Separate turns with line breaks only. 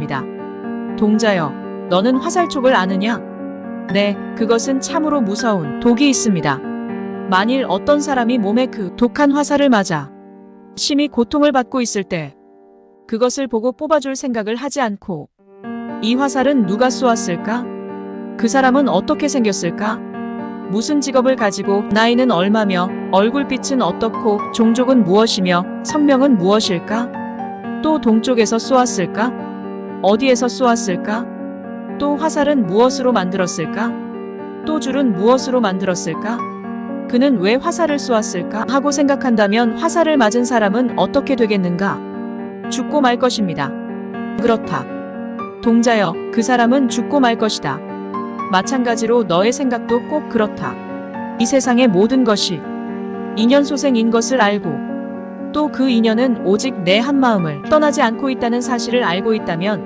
입니다. 동자여, 너는 화살촉을 아느냐? 네, 그것은 참으로 무서운 독이 있습니다. 만일 어떤 사람이 몸에 그 독한 화살을 맞아 심히 고통을 받고 있을 때 그것을 보고 뽑아줄 생각을 하지 않고 이 화살은 누가 쏘았을까? 그 사람은 어떻게 생겼을까? 무슨 직업을 가지고 나이는 얼마며 얼굴빛은 어떻고 종족은 무엇이며 성명은 무엇일까? 또 동쪽에서 쏘았을까? 어디에서 쏘았을까? 또 화살은 무엇으로 만들었을까? 또 줄은 무엇으로 만들었을까? 그는 왜 화살을 쏘았을까? 하고 생각한다면 화살을 맞은 사람은 어떻게 되겠는가? 죽고 말 것입니다. 그렇다. 동자여, 그 사람은 죽고 말 것이다. 마찬가지로 너의 생각도 꼭 그렇다. 이 세상의 모든 것이 인연 소생인 것을 알고 또 그 인연은 오직 내 한 마음을 떠나지 않고 있다는 사실을 알고 있다면